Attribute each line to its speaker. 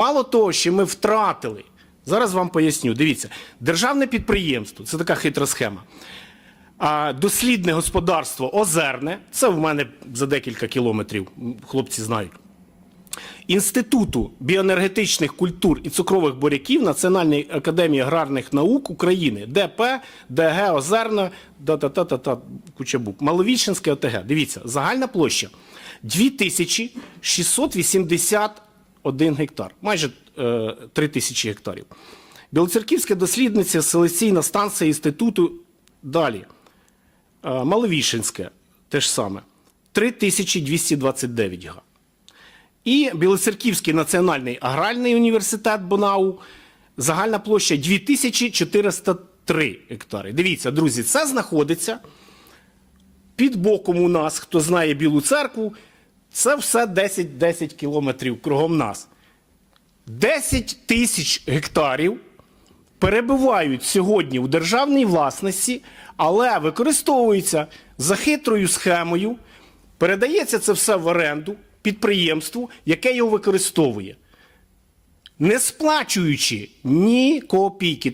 Speaker 1: Мало того, що ми втратили. Зараз вам поясню. Дивіться, державне підприємство це така хитра схема. А дослідне господарство Озерне, це в мене за декілька кілометрів, хлопці знають. Інституту біоенергетичних культур і цукрових буряків Національної академії аграрних наук України, ДП, ДГ, Озерна, та-та-та-та, куча букв. Маловічинське ОТГ. Дивіться, загальна площа 2681 гектар, майже е, 3000 гектарів. Білоцерківська дослідниця, селекційна станція інституту. Далі. Е, Маловішинське, те ж саме. 3229 га. І Білоцерківський національний аграрний університет Бонау. Загальна площа 2403 гектари. Дивіться, друзі, це знаходиться під боком у нас, хто знає Білу церкву, це все 10, 10 кілометрів кругом нас. 10 тисяч гектарів перебувають сьогодні у державній власності, але використовуються за хитрою схемою. Передається це все в оренду підприємству, яке його використовує, не сплачуючи ні копійки.